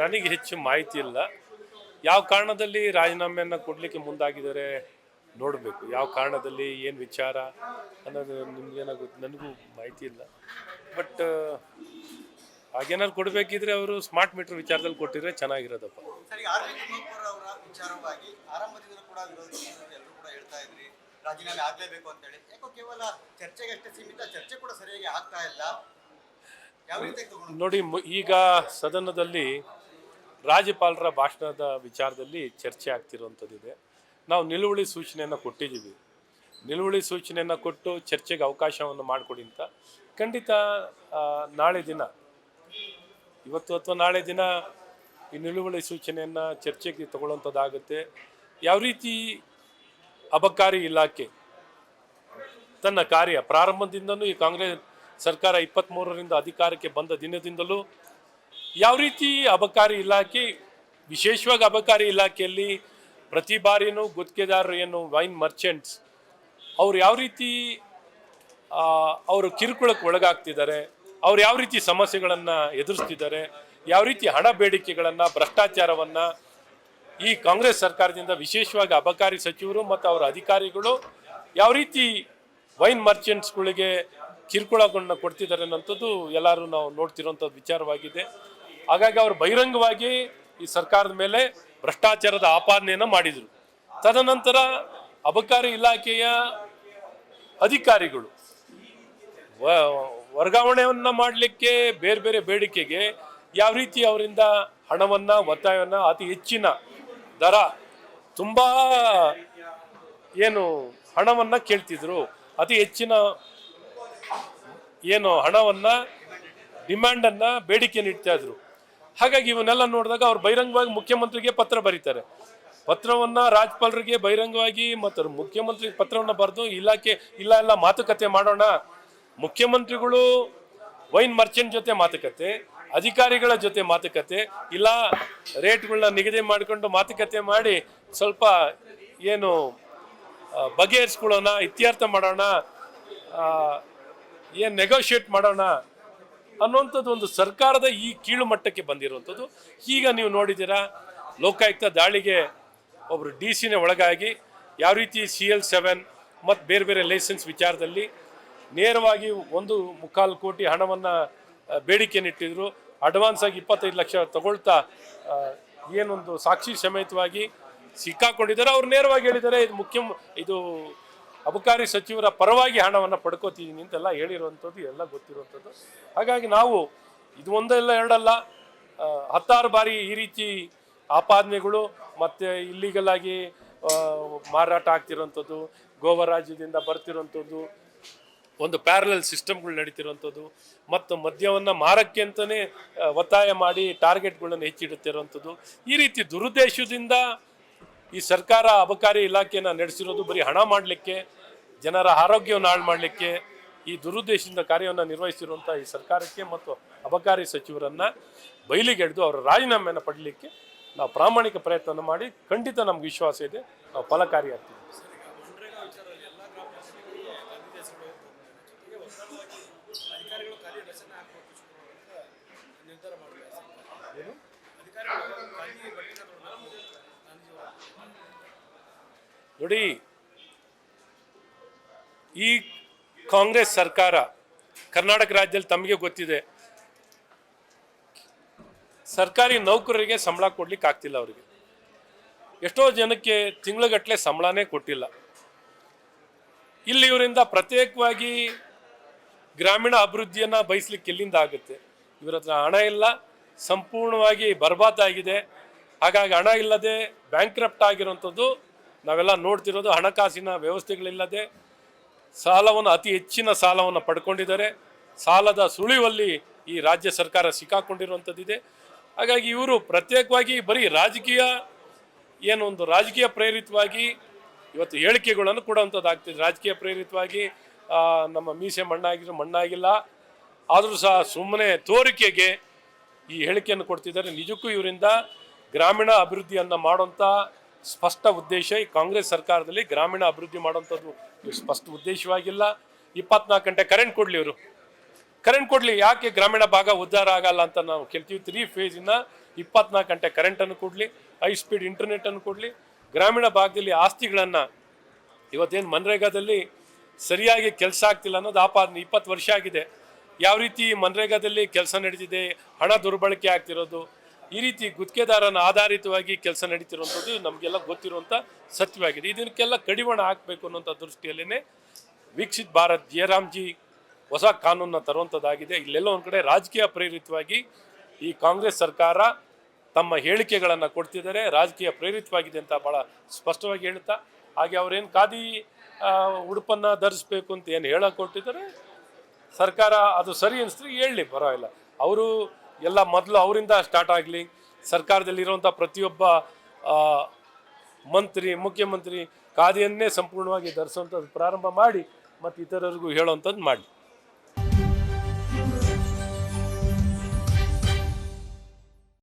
ನನಗೆ ಹೆಚ್ಚು ಮಾಹಿತಿ ಇಲ್ಲ. ಯಾವ ಕಾರಣದಲ್ಲಿ ರಾಜೀನಾಮೆಯನ್ನು ಕೊಡಲಿಕ್ಕೆ ಮುಂದಾಗಿದ್ದಾರೆ ನೋಡಬೇಕು. ಯಾವ ಕಾರಣದಲ್ಲಿ, ಏನು ವಿಚಾರ ಅನ್ನೋದು ನಿಮ್ಗೇನೋ ಗೊತ್ತು ನನಗೂ ಮಾಹಿತಿ ಇಲ್ಲ. ಬಟ್ ಹಾಗೇನಾದ್ರು ಕೊಡಬೇಕಿದ್ರೆ ಅವರು ಸ್ಮಾರ್ಟ್ ಮೀಟರ್ ವಿಚಾರದಲ್ಲಿ ಕೊಟ್ಟಿದ್ರೆ ಚೆನ್ನಾಗಿರೋದಪ್ಪ. ರಾಜೀನಾಮೆ ಆಗಲೇಬೇಕು ಅಂತ ಹೇಳಿ ಯಾಕೋ ಕೇವಲ ಚರ್ಚೆಗೆ ಅಷ್ಟೇ ಸೀಮಿತ, ಚರ್ಚೆ ಕೂಡ ಸರಿಯಾಗಿ ಆಗ್ತಾ ಇಲ್ಲ. ನೋಡಿ ಈಗ ಸದನದಲ್ಲಿ ರಾಜ್ಯಪಾಲರ ಭಾಷಣದ ವಿಚಾರದಲ್ಲಿ ಚರ್ಚೆ ಆಗ್ತಿರುವಂಥದ್ದಿದೆ. ನಾವು ನಿಲುವಳಿ ಸೂಚನೆಯನ್ನು ಕೊಟ್ಟಿದ್ದೀವಿ. ನಿಲುವಳಿ ಸೂಚನೆಯನ್ನು ಕೊಟ್ಟು ಚರ್ಚೆಗೆ ಅವಕಾಶವನ್ನು ಮಾಡಿಕೊಡಿ ಅಂತ. ಖಂಡಿತ ನಾಳೆ ದಿನ, ಇವತ್ತು ಅಥವಾ ನಾಳೆ ದಿನ ಈ ನಿಲುವಳಿ ಸೂಚನೆಯನ್ನು ಚರ್ಚೆಗೆ ತಗೊಳ್ಳುವಂಥದ್ದಾಗುತ್ತೆ ಯಾವ ರೀತಿ ಅಬಕಾರಿ ಇಲಾಖೆ ತನ್ನ ಕಾರ್ಯ ಪ್ರಾರಂಭದಿಂದನೂ ಈ ಕಾಂಗ್ರೆಸ್ ಸರ್ಕಾರ ಇಪ್ಪತ್ತ್ಮೂರರಿಂದ ಅಧಿಕಾರಕ್ಕೆ ಬಂದ ದಿನದಿಂದಲೂ ಯಾವ ರೀತಿ ಅಬಕಾರಿ ಇಲಾಖೆ, ವಿಶೇಷವಾಗಿ ಅಬಕಾರಿ ಇಲಾಖೆಯಲ್ಲಿ ಪ್ರತಿ ಬಾರಿನೂ ಗುತ್ತಿಗೆದಾರರು ಏನು ವೈನ್ ಮರ್ಚೆಂಟ್ಸ್ ಅವ್ರು ಯಾವ ರೀತಿ ಅವರು ಕಿರುಕುಳಕ್ಕೆ ಒಳಗಾಗ್ತಿದ್ದಾರೆ, ಅವ್ರು ಯಾವ ರೀತಿ ಸಮಸ್ಯೆಗಳನ್ನು ಎದುರಿಸ್ತಿದ್ದಾರೆ, ಯಾವ ರೀತಿ ಹಣ ಬೇಡಿಕೆಗಳನ್ನು, ಭ್ರಷ್ಟಾಚಾರವನ್ನು ಈ ಕಾಂಗ್ರೆಸ್ ಸರ್ಕಾರದಿಂದ ವಿಶೇಷವಾಗಿ ಅಬಕಾರಿ ಸಚಿವರು ಮತ್ತು ಅವರ ಅಧಿಕಾರಿಗಳು ಯಾವ ರೀತಿ ವೈನ್ ಮರ್ಚೆಂಟ್ಸ್ಗಳಿಗೆ ಕಿರುಕುಳಗಳನ್ನ ಕೊಡ್ತಿದ್ದಾರೆ ಅನ್ನೋಂಥದ್ದು ಎಲ್ಲರೂ ನಾವು ನೋಡ್ತಿರೋಂಥದ್ದು ವಿಚಾರವಾಗಿದೆ. ಹಾಗಾಗಿ ಅವರು ಬಹಿರಂಗವಾಗಿ ಈ ಸರ್ಕಾರದ ಮೇಲೆ ಭ್ರಷ್ಟಾಚಾರದ ಆಪಾದನೆಯನ್ನು ಮಾಡಿದರು. ತದನಂತರ ಅಬಕಾರಿ ಇಲಾಖೆಯ ಅಧಿಕಾರಿಗಳು ವರ್ಗಾವಣೆಯನ್ನ ಮಾಡಲಿಕ್ಕೆ ಬೇರೆ ಬೇರೆ ಬೇಡಿಕೆಗೆ ಯಾವ ರೀತಿ ಅವರಿಂದ ಹಣವನ್ನು, ಒತ್ತಾಯವನ್ನು, ಅತಿ ಹೆಚ್ಚಿನ ದರ ತುಂಬ ಏನು ಹಣವನ್ನು ಕೇಳ್ತಿದ್ರು. ಅತಿ ಹೆಚ್ಚಿನ ಏನು ಹಣವನ್ನ ಡಿಮ್ಯಾಂಡನ್ನು ಬೇಡಿಕೆಯನ್ನು ಇಡ್ತಾ ಇದ್ರು. ಹಾಗಾಗಿ ಇವನ್ನೆಲ್ಲ ನೋಡಿದಾಗ ಅವ್ರು ಬಹಿರಂಗವಾಗಿ ಮುಖ್ಯಮಂತ್ರಿಗೆ ಪತ್ರ ಬರೀತಾರೆ. ಪತ್ರವನ್ನ ರಾಜ್ಯಪಾಲರಿಗೆ ಬಹಿರಂಗವಾಗಿ ಮತ್ತು ಮುಖ್ಯಮಂತ್ರಿ ಪತ್ರವನ್ನ ಬರೆದು, ಇಲಾಖೆ, ಇಲ್ಲ ಎಲ್ಲ ಮಾತುಕತೆ ಮಾಡೋಣ. ಮುಖ್ಯಮಂತ್ರಿಗಳು ವೈನ್ ಮರ್ಚೆಂಟ್ ಜೊತೆ ಮಾತುಕತೆ, ಅಧಿಕಾರಿಗಳ ಜೊತೆ ಮಾತುಕತೆ, ಇಲ್ಲ, ರೇಟ್ಗಳನ್ನ ನಿಗದಿ ಮಾಡಿಕೊಂಡು ಮಾತುಕತೆ ಮಾಡಿ ಸ್ವಲ್ಪ ಏನು ಬಗೆಹರಿಸ್ಕೊಳ್ಳೋಣ, ಇತ್ಯರ್ಥ ಮಾಡೋಣ ಏನು ನೆಗೋಷಿಯೇಟ್ ಮಾಡೋಣ ಅನ್ನುವಂಥದ್ದು ಒಂದು ಸರ್ಕಾರದ ಈ ಕೀಳು ಮಟ್ಟಕ್ಕೆ ಬಂದಿರುವಂಥದ್ದು. ಈಗ ನೀವು ನೋಡಿದ್ದೀರಾ, ಲೋಕಾಯುಕ್ತ ದಾಳಿಗೆ ಒಬ್ಬರು ಡಿ ಸಿನೇ ಒಳಗಾಗಿ ಯಾವ ರೀತಿ ಸಿ ಎಲ್ ಸೆವೆನ್ ಮತ್ತು ಬೇರೆ ಬೇರೆ ಲೈಸೆನ್ಸ್ ವಿಚಾರದಲ್ಲಿ ನೇರವಾಗಿ ಒಂದು ಮುಕ್ಕಾಲು ಕೋಟಿ ಹಣವನ್ನು ಬೇಡಿಕೆಯನ್ನಿಟ್ಟಿದ್ರು. ಅಡ್ವಾನ್ಸ್ ಆಗಿ ಇಪ್ಪತ್ತೈದು ಲಕ್ಷ ತಗೊಳ್ತಾ ಏನೊಂದು ಸಾಕ್ಷಿ ಸಮೇತವಾಗಿ ಸಿಕ್ಕಾಕೊಂಡಿದ್ದಾರೆ. ಅವ್ರು ನೇರವಾಗಿ ಹೇಳಿದ್ದಾರೆ, ಇದು ಮುಖ್ಯ, ಇದು ಅಬಕಾರಿ ಸಚಿವರ ಪರವಾಗಿ ಹಣವನ್ನು ಪಡ್ಕೋತಿದ್ದೀನಿ ಅಂತೆಲ್ಲ ಹೇಳಿರುವಂಥದ್ದು, ಎಲ್ಲ ಗೊತ್ತಿರುವಂಥದ್ದು. ಹಾಗಾಗಿ ನಾವು ಇದು ಒಂದಲ್ಲ ಎರಡಲ್ಲ ಹತ್ತಾರು ಬಾರಿ ಈ ರೀತಿ ಆಪಾದನೆಗಳು ಮತ್ತು ಇಲ್ಲಿಗಲ್ ಆಗಿ ಮಾರಾಟ ಆಗ್ತಿರೋಂಥದ್ದು ಗೋವಾ ರಾಜ್ಯದಿಂದ ಬರ್ತಿರುವಂಥದ್ದು, ಒಂದು ಪ್ಯಾರಲಲ್ ಸಿಸ್ಟಮ್ಗಳು ನಡೀತಿರುವಂಥದ್ದು, ಮತ್ತು ಮದ್ಯವನ್ನು ಮಾರಕ್ಕೆ ಅಂತಲೇ ಒತ್ತಾಯ ಮಾಡಿ ಟಾರ್ಗೆಟ್ಗಳನ್ನು ಹೆಚ್ಚಿಡುತ್ತಿರುವಂಥದ್ದು, ಈ ರೀತಿ ದುರುದ್ದೇಶದಿಂದ ಈ ಸರ್ಕಾರ ಅಬಕಾರಿ ಇಲಾಖೆಯನ್ನು ನಡೆಸಿರೋದು ಬರೀ ಹಣ ಮಾಡಲಿಕ್ಕೆ ಜನರ ಆರೋಗ್ಯವನ್ನು ಹಾಳು ಮಾಡಲಿಕ್ಕೆ ಈ ದುರುದ್ದೇಶದಿಂದ ಕಾರ್ಯವನ್ನು ನಿರ್ವಹಿಸಿರುವಂಥ ಈ ಸರ್ಕಾರಕ್ಕೆ ಮತ್ತು ಅಬಕಾರಿ ಸಚಿವರನ್ನು ಬಯಲಿಗೆಡ್ದು ಅವರ ರಾಜೀನಾಮೆಯನ್ನು ಪಡಲಿಕ್ಕೆ ನಾವು ಪ್ರಾಮಾಣಿಕ ಪ್ರಯತ್ನ ಮಾಡಿ ಖಂಡಿತ ನಮ್ಗೆ ವಿಶ್ವಾಸ ಇದೆ ನಾವು ಫಲಕಾರಿಯಾಗ್ತೀವಿ. ನೋಡಿ, ಈ ಕಾಂಗ್ರೆಸ್ ಸರ್ಕಾರ ಕರ್ನಾಟಕ ರಾಜ್ಯದಲ್ಲಿ ತಮಗೆ ಗೊತ್ತಿದೆ, ಸರ್ಕಾರಿ ನೌಕರರಿಗೆ ಸಂಬಳ ಕೊಡ್ಲಿಕ್ಕೆ ಆಗ್ತಿಲ್ಲ ಅವರಿಗೆ. ಎಷ್ಟೋ ಜನಕ್ಕೆ ತಿಂಗಳಗಟ್ಟಲೆ ಸಂಬಳನೇ ಕೊಟ್ಟಿಲ್ಲ. ಇಲ್ಲಿ ಇವರಿಂದ ಪ್ರತ್ಯೇಕವಾಗಿ ಗ್ರಾಮೀಣ ಅಭಿವೃದ್ಧಿಯನ್ನು ಬಯಸ್ಲಿಕ್ಕೆ ಎಲ್ಲಿಂದ ಆಗುತ್ತೆ? ಇವರ ಹತ್ರ ಹಣ ಇಲ್ಲ, ಸಂಪೂರ್ಣವಾಗಿ ಬರ್ಬಾದ್ ಆಗಿದೆ. ಹಾಗಾಗಿ ಹಣ ಇಲ್ಲದೆ ಬ್ಯಾಂಕ್ರಪ್ಟ್ ಆಗಿರುವಂಥದ್ದು ನಾವೆಲ್ಲ ನೋಡ್ತಿರೋದು ಹಣಕಾಸಿನ ವ್ಯವಸ್ಥೆಗಳಿಲ್ಲದೆ ಸಾಲವನ್ನು ಅತಿ ಹೆಚ್ಚಿನ ಸಾಲವನ್ನು ಪಡ್ಕೊಂಡಿದ್ದಾರೆ. ಸಾಲದ ಸುಳಿವಲ್ಲಿ ಈ ರಾಜ್ಯ ಸರ್ಕಾರ ಸಿಕ್ಕಾಕೊಂಡಿರುವಂಥದ್ದಿದೆ. ಹಾಗಾಗಿ ಇವರು ಪ್ರತ್ಯೇಕವಾಗಿ ಬರೀ ರಾಜಕೀಯ, ಏನು ಒಂದು ರಾಜಕೀಯ ಪ್ರೇರಿತವಾಗಿ ಇವತ್ತು ಹೇಳಿಕೆಗಳನ್ನು ಕೊಡುವಂಥದ್ದಾಗ್ತಿದೆ. ರಾಜಕೀಯ ಪ್ರೇರಿತವಾಗಿ ನಮ್ಮ ಮೀಸೆ ಮಣ್ಣಾಗಿರೋ ಮಣ್ಣಾಗಿಲ್ಲ. ಆದರೂ ಸಹ ಸುಮ್ಮನೆ ತೋರಿಕೆಗೆ ಈ ಹೇಳಿಕೆಯನ್ನು ಕೊಡ್ತಿದ್ದಾರೆ. ನಿಜಕ್ಕೂ ಇವರಿಂದ ಗ್ರಾಮೀಣ ಅಭಿವೃದ್ಧಿಯನ್ನು ಮಾಡುವಂಥ ಸ್ಪಷ್ಟ ಉದ್ದೇಶ ಈ ಕಾಂಗ್ರೆಸ್ ಸರ್ಕಾರದಲ್ಲಿ ಗ್ರಾಮೀಣ ಅಭಿವೃದ್ಧಿ ಮಾಡುವಂಥದ್ದು. ಇದು ಸ್ಪಷ್ಟ ಉದ್ದೇಶವಾಗಿಲ್ಲ. ಇಪ್ಪತ್ನಾಲ್ಕು ಗಂಟೆ ಕರೆಂಟ್ ಕೊಡಲಿ ಇವರು. ಕರೆಂಟ್ ಕೊಡಲಿ, ಯಾಕೆ ಗ್ರಾಮೀಣ ಭಾಗ ಉದ್ಧಾರ ಆಗಲ್ಲ ಅಂತ ನಾವು ಕೇಳ್ತೀವಿ. ತ್ರೀ ಫೇಸಿನ ಇಪ್ಪತ್ನಾಲ್ಕು ಗಂಟೆ ಕರೆಂಟನ್ನು ಕೊಡಲಿ ಹೈ ಸ್ಪೀಡ್ ಇಂಟರ್ನೆಟನ್ನು ಕೊಡಲಿ, ಗ್ರಾಮೀಣ ಭಾಗದಲ್ಲಿ ಆಸ್ತಿಗಳನ್ನು ಇವತ್ತೇನು ಮನ್ರೇಗಾದಲ್ಲಿ ಸರಿಯಾಗಿ ಕೆಲಸ ಆಗ್ತಿಲ್ಲ ಅನ್ನೋದು ಆಪಾದನೆ ಇಪ್ಪತ್ತು ವರ್ಷ ಆಗಿದೆ. ಯಾವ ರೀತಿ ಮನ್ರೇಗಾದಲ್ಲಿ ಕೆಲಸ ನಡೆದಿದೆ ಹಣ ದುರ್ಬಳಕೆ ಆಗ್ತಿರೋದು ಈ ರೀತಿ ಗುತ್ತಿಗೆದಾರನ ಆಧಾರಿತವಾಗಿ ಕೆಲಸ ನಡೀತಿರುವಂಥದ್ದು ನಮಗೆಲ್ಲ ಗೊತ್ತಿರುವಂಥ ಸತ್ಯವಾಗಿದೆ. ಇದಕ್ಕೆಲ್ಲ ಕಡಿವಾಣ ಹಾಕಬೇಕು ಅನ್ನೋಂಥ ದೃಷ್ಟಿಯಲ್ಲೇ ವೀಕ್ಷಿತ್ ಭಾರತ್, ಜಯರಾಮ್ಜಿ ಹೊಸ ಕಾನೂನನ್ನ ತರುವಂಥದ್ದಾಗಿದೆ. ಇಲ್ಲೆಲ್ಲ ಒಂದು ಕಡೆ ರಾಜಕೀಯ ಪ್ರೇರಿತವಾಗಿ ಈ ಕಾಂಗ್ರೆಸ್ ಸರ್ಕಾರ ತಮ್ಮ ಹೇಳಿಕೆಗಳನ್ನು ಕೊಡ್ತಿದ್ದಾರೆ. ರಾಜಕೀಯ ಪ್ರೇರಿತವಾಗಿದೆ ಅಂತ ಭಾಳ ಸ್ಪಷ್ಟವಾಗಿ ಹೇಳ್ತಾ, ಹಾಗೆ ಅವರೇನು ಖಾದಿ ಉಡುಪನ್ನು ಧರಿಸ್ಬೇಕು ಅಂತ ಏನು ಹೇಳಕ್ಕೆ ಕೊಟ್ಟಿದ್ದಾರೆ? ಸರ್ಕಾರ ಅದು ಸರಿ ಅನಿಸ್ತು ಹೇಳಲಿ, ಪರವಾಗಿಲ್ಲ. ಅವರು ಎಲ್ಲ ಮೊದಲು ಅವರಿಂದ ಸ್ಟಾರ್ಟ್ ಆಗಲಿ. ಸರ್ಕಾರದಲ್ಲಿರುವಂಥ ಪ್ರತಿಯೊಬ್ಬ ಮಂತ್ರಿ, ಮುಖ್ಯಮಂತ್ರಿ, ಖಾದಿಯನ್ನೇ ಸಂಪೂರ್ಣವಾಗಿ ಧರಿಸುವಂಥದ್ದು ಪ್ರಾರಂಭ ಮಾಡಿ ಮತ್ತು ಇತರರಿಗೂ ಹೇಳುವಂಥದ್ದು ಮಾಡಿ.